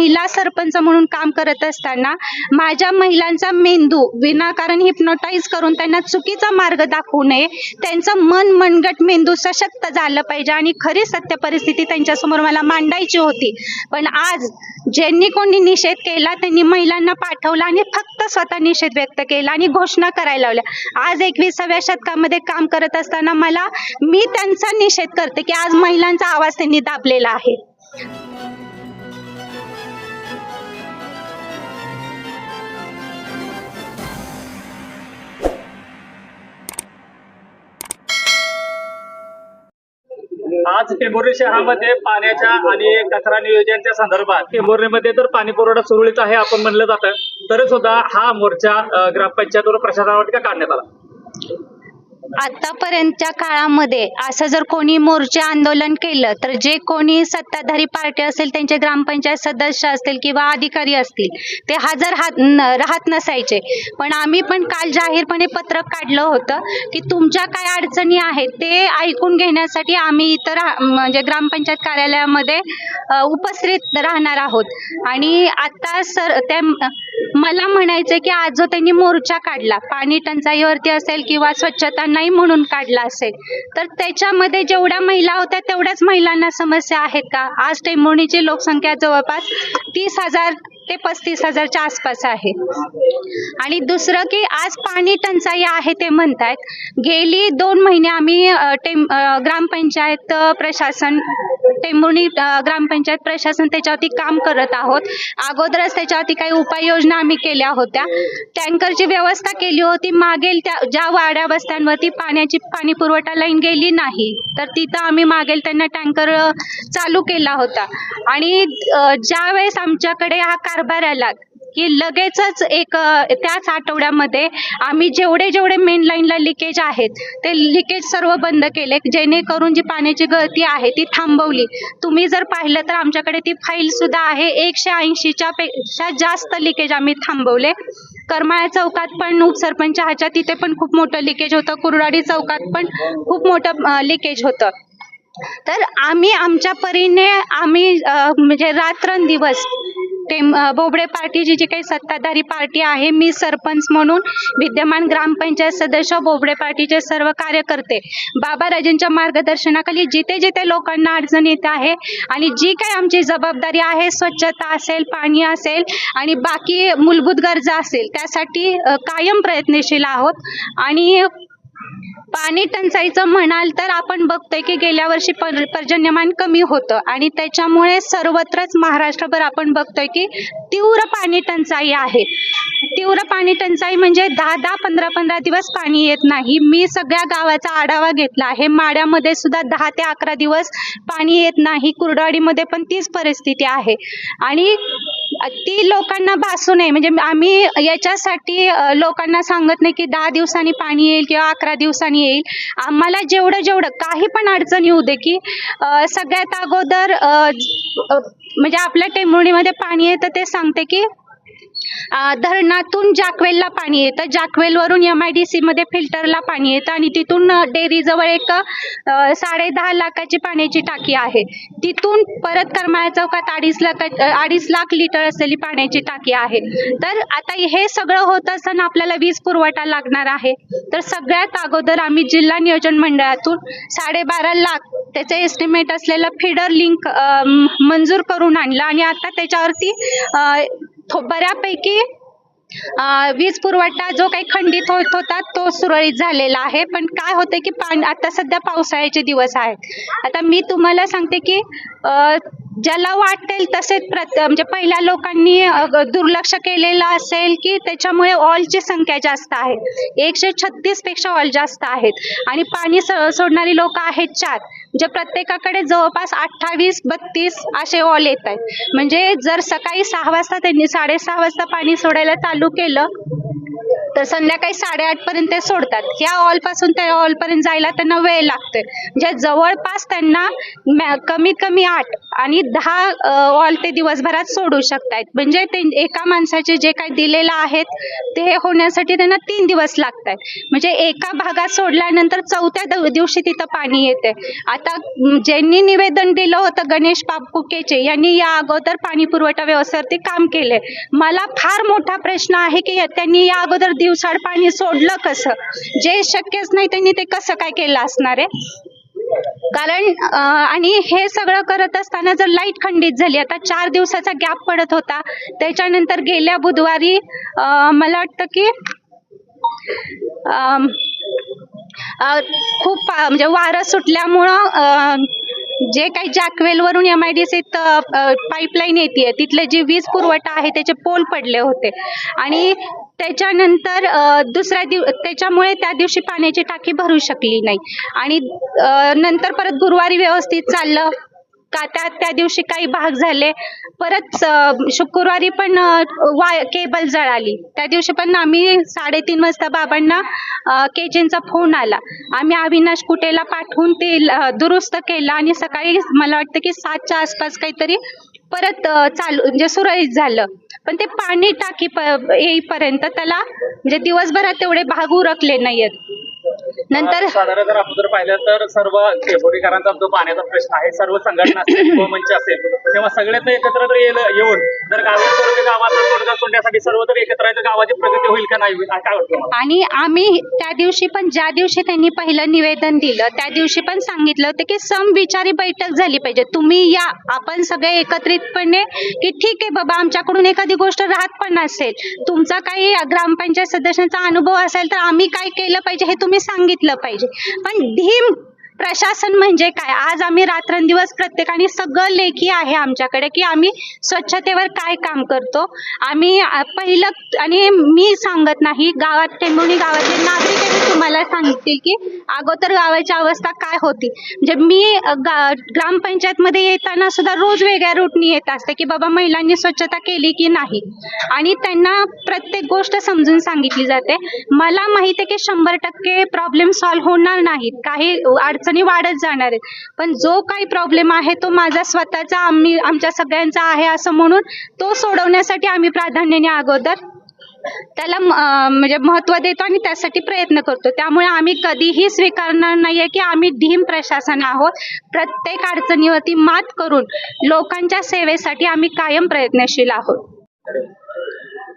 महिला सरपंच म्हणून काम करत असताना माझ्या महिलांचा मेंदू विनाकारण हिप्नोटाईज करून त्यांना चुकीचा मार्ग दाखवू नये त्यांचं मन मनगट मेंदू सशक्त झालं पाहिजे आणि खरी सत्य परिस्थिती त्यांच्यासमोर मला मांडायची होती. पण आज ज्यांनी कोणी निषेध केला त्यांनी महिलांना पाठवला आणि फक्त स्वतः निषेध व्यक्त केला आणि घोषणा करायला लावल्या. आज एकविसाव्या शतकामध्ये काम करत असताना मला मी त्यांचा निषेध करते की आज महिलांचा आवाज त्यांनी दाबलेला आहे. आज टेंभुर्णी शहरामध्ये पाण्याच्या आणि कचरा नियोजनच्या संदर्भात टेंभुर्णीमध्ये तर पाणी पुरवठा सुरळीत आहे आपण म्हणलं जातं. तरी सुद्धा हा मोर्चा ग्रामपंचायतवर प्रशासनावर का काढण्यात आला. आतापर्यंतच्या काळामध्ये असं जर कोणी मोर्चे आंदोलन केलं तर जे कोणी सत्ताधारी पार्टी असेल त्यांचे ग्रामपंचायत सदस्य असतील किंवा अधिकारी असतील ते हजर हात राहत नसायचे. पण आम्ही पण काल जाहीरपणे पत्रक काढलं होतं की तुमच्या काय अडचणी आहेत ते ऐकून घेण्यासाठी आम्ही इतर म्हणजे ग्रामपंचायत कार्यालयामध्ये उपस्थित राहणार आहोत. आणि आता सर त्या मला म्हणायचं की आज जो त्यांनी मोर्चा काढला पाणी टंचाईवरती असेल किंवा स्वच्छता नाही म्हणून काढला असेल तर त्याच्यामध्ये जेवढ्या महिला होत्या तेवढ्याच महिलांना समस्या आहेत का? आज टेंभुर्णीची लोकसंख्या जवळपास तीस हजार ते पस्तीस हजारच्या आसपास आहे. आणि दुसरं की आज पाणी टंचाई आहे ते म्हणतायत. गेली दोन महिने आम्ही टेम ग्रामपंचायत प्रशासन टेंभुर्णी ग्रामपंचायत प्रशासन त्याच्यावरती काम करत आहोत. अगोदरच त्याच्यावरती काही उपाययोजना आम्ही केल्या होत्या. टँकरची व्यवस्था केली होती. मागेल त्या ज्या वाड्या वस्त्यांवरती पाण्याची पाणी पुरवठा लाईन गेली नाही तर तिथं आम्ही मागेल त्यांना टँकर चालू केला होता. आणि ज्यावेळेस आमच्याकडे हा कारभार आला की लगेचच एक त्याच आठवड्यामध्ये आम्ही जेवढे जेवढे मेन लाईनला लिकेज आहेत ते लिकेज सर्व बंद केले. जेणेकरून जी पाण्याची गळती आहे ती थांबवली. तुम्ही जर पाहिलं तर आमच्याकडे ती फाईल सुद्धा आहे. एकशे ऐंशीच्या पेक्षा जास्त लिकेज आम्ही थांबवले. करमाळ्या चौकात पण उपसरपंच ह्याच्या तिथे पण खूप मोठं लिकेज होतं. कुरडाडी चौकात पण खूप मोठं लिकेज होतं. तर आम्ही आमच्या परीने आम्ही म्हणजे रात्रंदिवस ते बोबडे पार्टीची जी काही सत्ताधारी पार्टी आहे मी सरपंच म्हणून विद्यमान ग्रामपंचायत सदस्य बोबडे पार्टीचे सर्व कार्यकर्ते बाबाराजेंच्या मार्गदर्शनाखाली जिथे जिथे लोकांना अडचण येत आहे आणि जी काही आमची जबाबदारी आहे स्वच्छता असेल पाणी असेल आणि बाकी मूलभूत गरजा असेल त्यासाठी कायम प्रयत्नशील आहोत आणि पाणी टंचाईचं म्हणाल तर आपण बघतोय की गेल्या वर्षी पर्जन्यमान कमी होतं. आणि त्याच्यामुळे सर्वत्रच महाराष्ट्रभर आपण बघतोय की तीव्र पाणी टंचाई आहे. तीव्र पाणी टंचाई म्हणजे दहा दहा पंधरा पंधरा दिवस पाणी येत नाही. मी सगळ्या गावाचा आढावा घेतला आहे. माड्यामध्ये सुद्धा दहा ते अकरा दिवस पाणी येत नाही. कुर्डवाडीमध्ये पण तीच परिस्थिती आहे. आणि ती लोकांना भासू नये. म्हणजे आम्ही याच्यासाठी लोकांना सांगत नाही की दहा दिवसांनी पाणी येईल किंवा अकरा दिवसांनी येईल. आम्हाला जेवढं जेवढं काही पण अडचण येऊ दे की सगळ्यात अगोदर म्हणजे आपल्या टेंभुर्णीमध्ये पाणी येतं ते सांगते की धरणातून जाकवेलला पाणी येतं. जाकवेलवरून एम आय डी सीमध्ये फिल्टरला पाणी येतं आणि तिथून डेअरीजवळ एक साडे दहा लाखाची पाण्याची टाकी आहे. तिथून परत करमाळा चौकात अडीच लाख अडीच लाख लिटर असलेली पाण्याची टाकी आहे. तर आता हे सगळं होत असताना आपल्याला वीज पुरवठा लागणार आहे. तर सगळ्यात अगोदर आम्ही जिल्हा नियोजन मंडळातून साडेबारा लाख त्याचं एस्टिमेट असलेलं फिडर लिंक मंजूर करून आणलं आणि आता त्याच्यावरती बऱ्यापैकी वीज पुरवठा जो काही खंडित होत होता तो सुरळीत झालेला आहे. पण काय होते की पाण आता सध्या पावसाळ्याचे दिवस आहेत. आता मी तुम्हाला सांगते की ज्याला वाटेल तसेच प्रत म्हणजे पहिल्या लोकांनी दुर्लक्ष केलेलं असेल की त्याच्यामुळे ऑलची संख्या जास्त आहे. एकशे छत्तीसपेक्षा ऑल जास्त आहेत. आणि पाणी स सोडणारी लोक आहेत चार. जे प्रत्येकाकडे जवळपास अठ्ठावीस बत्तीस असे ऑल येत आहेत. म्हणजे जर सकाळी सहा वाजता त्यांनी साडेसहा वाजता पाणी सोडायला चालू केलं तर संध्याकाळी साडेआठ पर्यंत ते सोडतात. ह्या हॉलपासून त्या हॉल पर्यंत जायला त्यांना वेळ लागतोय. म्हणजे जवळपास त्यांना मॅ- कमीत कमी आठ आणि दहा हॉल ते दिवसभरात सोडू शकतात म्हणजे ते एका माणसाचे जे काही दिलेलं आहेत ते होण्यासाठी त्यांना तीन दिवस लागत आहेत म्हणजे एका भागात सोडल्यानंतर चौथ्या दिवशी तिथं पाणी येते आता ज्यांनी निवेदन दिलं होतं गणेश पापकुकेचे यांनी या अगोदर पाणी पुरवठा व्यवस्थेवरती काम केले मला फार मोठा प्रश्न आहे की त्यांनी या अगोदर दिवसाड पाणी सोडलं कसं? जे शक्यच नाही त्यांनी ते कसं काय केलं असणार आहे? कारण आणि हे सगळं करत असताना जर लाइट खंडित झाली आता चार दिवसाचा गॅप पडत होता. त्याच्यानंतर गेल्या बुधवारी मला वाटतं की खूप म्हणजे वारं सुटल्यामुळं जे काही जॅकवेलवरून एम आय डी सीत पाईपलाईन येते तिथले जे वीज पुरवठा आहे त्याचे पोल पडले होते. आणि त्याच्यानंतर दुसऱ्या दिव त्याच्यामुळे त्या दिवशी पाण्याची टाकी भरू शकली नाही. आणि नंतर परत गुरुवारी व्यवस्थित चाललं का त्या त्या दिवशी काही भाग झाले. परत शुक्रवारी पण वाय केबल जळाली. त्या दिवशी पण आम्ही साडेतीन वाजता बाबांना केजींचा केजेंचा फोन आला. आम्ही अविनाश कुटेला पाठवून ते दुरुस्त केलं आणि सकाळी मला वाटतं की सातच्या आसपास काहीतरी परत चालू म्हणजे सुरळीत झालं. पण ते पाणी टाकी येईपर्यंत त्याला म्हणजे दिवसभरात तेवढे भाग उरकले नाहीयेत. नंतर साधारण जर आपण जर पाहिलं तर सर्व केभोरीकरांचा जो पाण्याचा प्रश्न आहे सर्व संघटना असेल असेल तेव्हा सगळ्यात एकत्र येलं- येऊन जर गावी गावाचा तोडगा सोडण्यासाठी सर्वत्र एकत्र आहे तर गावाची प्रगती होईल का नाही होईल? काय वाटतं तुम्हाला? आणि आम्ही त्या दिवशी पण ज्या दिवशी त्यांनी पहिलं निवेदन दिलं त्या दिवशी पण सांगितलं होतं की समविचारी बैठक झाली पाहिजे. तुम्ही या आपण सगळे एकत्रितपणे की ठीक आहे बाबा आमच्याकडून एखादी गोष्ट राहत पण असेल तुमचा काही ग्रामपंचायत सदस्यांचा अनुभव असेल तर आम्ही काय केलं पाहिजे हे तुम्ही सांगितलं पाहिजे. पण धीम प्रशासन म्हणजे काय? आज आम्ही रात्रंदिवस प्रत्येकाने सगळं लेखी आहे आमच्याकडे की आम्ही स्वच्छतेवर काय काम करतो. आम्ही पहिलं आणि मी सांगत नाही गावात टेंबुणी गावातले नागरिक तुम्हाला सांगतील की अगोदर गावाची अवस्था काय होती. म्हणजे मी ग्रामपंचायतमध्ये येताना सुद्धा रोज वेगळ्या रूटनी येत असते की बाबा महिलांनी स्वच्छता केली की नाही. आणि त्यांना प्रत्येक गोष्ट समजून सांगितली जाते. मला माहिती आहे की शंभर टक्के प्रॉब्लेम सॉल्व्ह होणार नाहीत. काही अडचण वाढत जाणार आहेत. पण जो काही प्रॉब्लेम आहे तो माझा स्वतःचा आम्ही आमच्या सगळ्यांचा आहे असं म्हणून तो सोडवण्यासाठी आम्ही प्राधान्याने अगोदर त्याला म्हणजे महत्त्व देतो आणि त्यासाठी प्रयत्न करतो. त्यामुळे आम्ही कधीही स्वीकारणार नाहीये की आम्ही ढीम प्रशासन आहोत. प्रत्येक अडचणीवरती मात करून लोकांच्या सेवेसाठी आम्ही कायम प्रयत्नशील आहोत.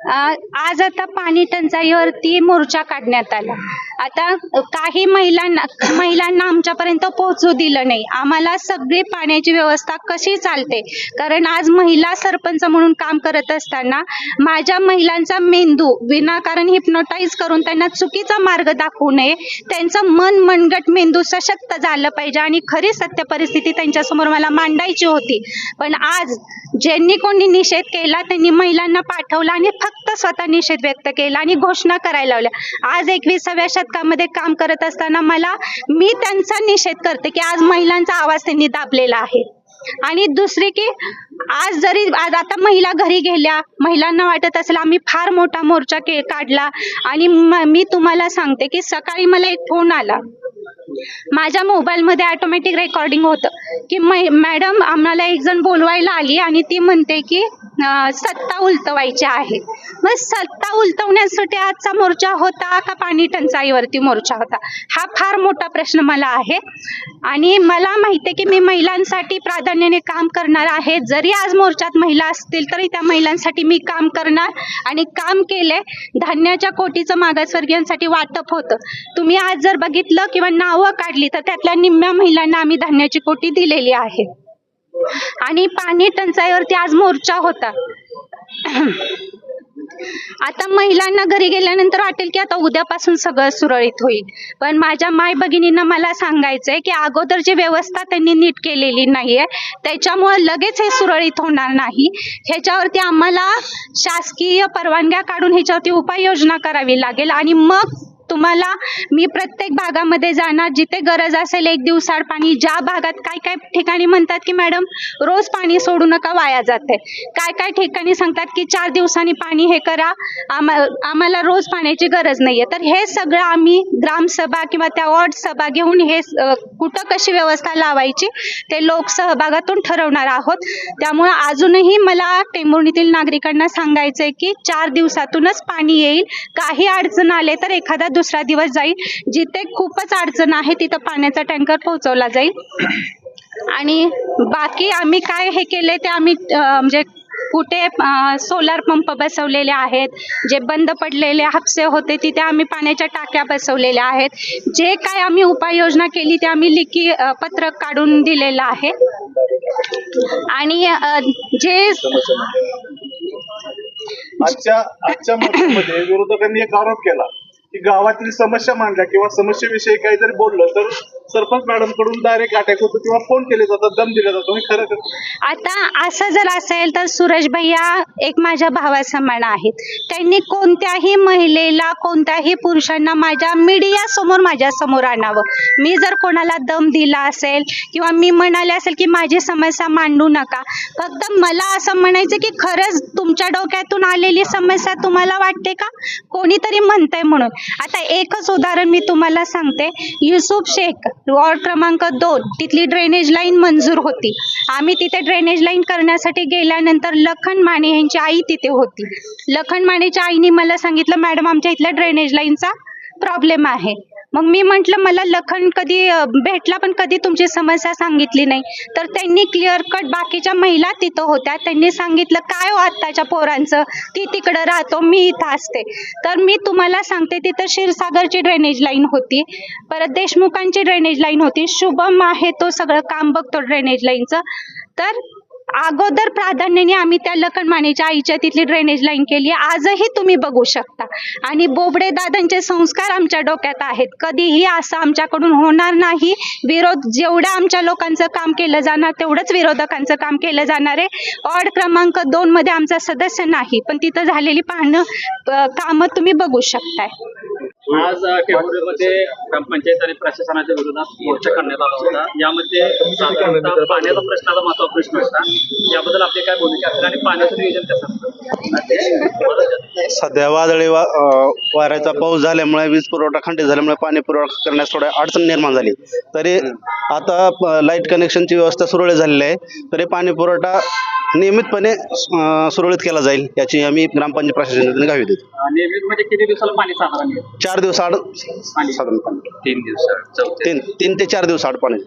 आज आता पाणी टंचाईवरती मोर्चा काढण्यात आला. आता काही महिलांना महिलांना आमच्यापर्यंत पोहोचू दिलं नाही. आम्हाला सगळी पाण्याची व्यवस्था कशी चालते? कारण आज महिला सरपंच म्हणून काम करत असताना माझ्या महिलांचा मेंदू विनाकारण हिप्नोटाईज करून त्यांना चुकीचा मार्ग दाखवू नये त्यांचं मन मनगट मेंदू सशक्त झालं पाहिजे आणि खरी सत्य परिस्थिती त्यांच्यासमोर मला मांडायची होती. पण आज ज्यांनी कोणी निषेध केला त्यांनी महिलांना पाठवला आणि फक्त स्वतः निषेध व्यक्त केला आणि घोषणा करायला लावल्या. आज एकविसाव्या शतकामध्ये काम करत असताना मला मी त्यांचा निषेध करते की आज महिलांचा आवाज त्यांनी दाबलेला आहे. आणि दुसरी की आज जरी आज आता महिला घरी गेल्या महिलांना वाटत असेल आम्ही फार मोठा मोर्चा के काढला. आणि मी तुम्हाला सांगते की सकाळी मला एक फोन आला. माझ्या मोबाईलमध्ये ऑटोमॅटिक रेकॉर्डिंग होतं की मै मॅडम आम्हाला एक जण बोलवायला आली आणि ती म्हणते की सत्ता उलटवायची आहे. मग सत्ता उलटवण्यासाठी आजचा मोर्चा होता का पाणी टंचाईवरती मोर्चा होता? हा फार मोठा प्रश्न मला आहे. आणि मला माहिती आहे की मी महिलांसाठी प्राधान्याने काम करणार आहे. जरी आज मोर्चात महिला असतील तरी त्या महिलांसाठी मी काम करणार आणि काम केले. धान्याच्या कोटीचं मागासवर्गीयांसाठी वाटप होतं. तुम्ही आज जर बघितलं किंवा नावं काढली तर त्यातल्या निम्म्या महिलांना आम्ही धान्याची कोटी दिलेली आहे. आणि पाणी टंचाईवरती आज मोर्चा होता. आता महिलांना घरी गेल्यानंतर वाटेल की आता उद्यापासून सगळं सुरळीत होईल. पण माझ्या माय भगिनींना मला सांगायचंय की अगोदर जी व्यवस्था त्यांनी नीट केलेली नाहीये त्याच्यामुळे लगेच हे सुरळीत होणार नाही. ह्याच्यावरती आम्हाला शासकीय परवानग्या काढून ह्याच्यावरती उपाययोजना करावी लागेल आणि मग तुम्हाला मी प्रत्येक भागामध्ये जाणार जिथे गरज असेल एक दिवसाड पाणी ज्या भागात काय काय ठिकाणी म्हणतात की मॅडम रोज पाणी सोडू नका वाया जाते. काय काय ठिकाणी सांगतात की चार दिवसांनी पाणी हे करा आम्हा आम्हाला रोज पाण्याची गरज नाहीये. तर हे सगळं आम्ही ग्रामसभा किंवा त्या वॉर्ड सभा घेऊन हे कुठं कशी व्यवस्था लावायची ते लोक सहभागातून ठरवणार आहोत. त्यामुळे अजूनही मला टेंभुर्णीतील नागरिकांना सांगायचंय की चार दिवसातूनच पाणी येईल. काही अडचण आले तर एखादा दुसरा दिवस जाईल जिथे खूपच अडचण आहे तिथं पाण्याचा टँकर पोहोचवला जाईल. आणि बाकी आम्ही काय हे केले ते आम्ही म्हणजे कुठे सोलार पंप बसवलेले आहेत जे बंद पडलेले हापसे होते तिथे आम्ही पाण्याच्या टाक्या बसवलेल्या आहेत. जे काय आम्ही उपाययोजना केली ते आम्ही लिखी पत्रक काढून दिलेलं आहे. आणि जे आजच्या आजच्या विरोधकांनी एक आरोप केला. की गावातील समस्या मांडल्या किंवा समस्येविषयी काही जरी बोललं तर सरपंच मॅडमकडून डायरेक्ट अटॅक होतो किंवा फोन केले जातात दम दिला जातो. हे खरं का? आता असं जर असेल तर सूरज भैया एक माझ्या भावासमान आहेत. त्यांनी कोणत्याही महिलेला कोणत्याही पुरुषांना माझ्या मीडिया समोर माझ्यासमोर आणावं. मी जर कोणाला दम दिला असेल किंवा मी म्हणाले असेल की माझी समस्या मांडू नका फक्त मला असं म्हणायचं की खरंच तुमच्या डोक्यातून आलेली समस्या तुम्हाला वाटते का? कोणीतरी म्हणतंय म्हणून. आता एकच उदाहरण मी तुम्हाला सांगते. युसुफ शेख. वॉर्ड क्रमांक दोन तिथली ड्रेनेज लाईन मंजूर होती. आम्ही तिथे ड्रेनेज लाईन करण्यासाठी गेल्यानंतर लखन माने यांची आई तिथे होती. लखन मानेच्या आईने मला सांगितलं मॅडम आमच्या इथल्या ड्रेनेज लाईनचा प्रॉब्लेम आहे. मग मी म्हटलं मला लखन कधी भेटला पण कधी तुमची समस्या सांगितली नाही. तर त्यांनी क्लिअर कट बाकीच्या महिला तिथं होत्या. त्यांनी सांगितलं काय हो आत्ताच्या पोरांचं? ती तिकडं राहतो मी इथं असते. तर मी तुम्हाला सांगते तिथं क्षीरसागरची ड्रेनेज लाईन होती. परत देशमुखांची ड्रेनेज लाईन होती. शुभम आहे तो सगळं काम बघतो ड्रेनेज लाईनचं तर अगोदर प्राधान्याने आम्ही त्या लखनमानेच्या आईच्या तिथली ड्रेनेज लाईन केली आजही तुम्ही बघू शकता. आणि बोबडे दादांचे संस्कार आमच्या डोक्यात आहेत. कधीही असं आमच्याकडून होणार नाही. विरोध जेवढं आमच्या लोकांचं काम केलं जाणार तेवढंच विरोधकांचं काम केलं जाणार आहे. ऑर्ड क्रमांक दोन मध्ये आमचा सदस्य नाही. पण तिथं झालेली पाहणं कामं तुम्ही बघू शकताय. आज अ, टेंभुर्णीमध्ये ग्रामपंचायत आणि प्रशासनाच्या विरोधात मोर्चा करण्यात आला होता. यामध्ये साधारणतः पाण्याचा प्रश्न हा महत्त्वाचा प्रश्न होता. याबद्दल आपली काय भूमिका असेल आणि पाण्याचं नियोजन कसं असतं? सध्या वादळी वा वाऱ्याचा पाऊस झाल्यामुळे वीज पुरवठा खंडित झाल्यामुळे पाणी पुरवठा करण्यास थोड्या अडचण निर्माण झाली. तरी आता लाइट कनेक्शनची व्यवस्था सुरळीत झालेली आहे. तरी पाणी पुरवठा नियमितपणे सुरळीत केला जाईल याची आम्ही ग्रामपंचायत प्रशासनाने गावी देतो. नियमित म्हणजे किती दिवसाला पाणी साधारण येतं? चार दिवस आड पाणी. साधारण पाणी. तीन दिवसात. तीन तीन ते चार दिवस आड पाणी.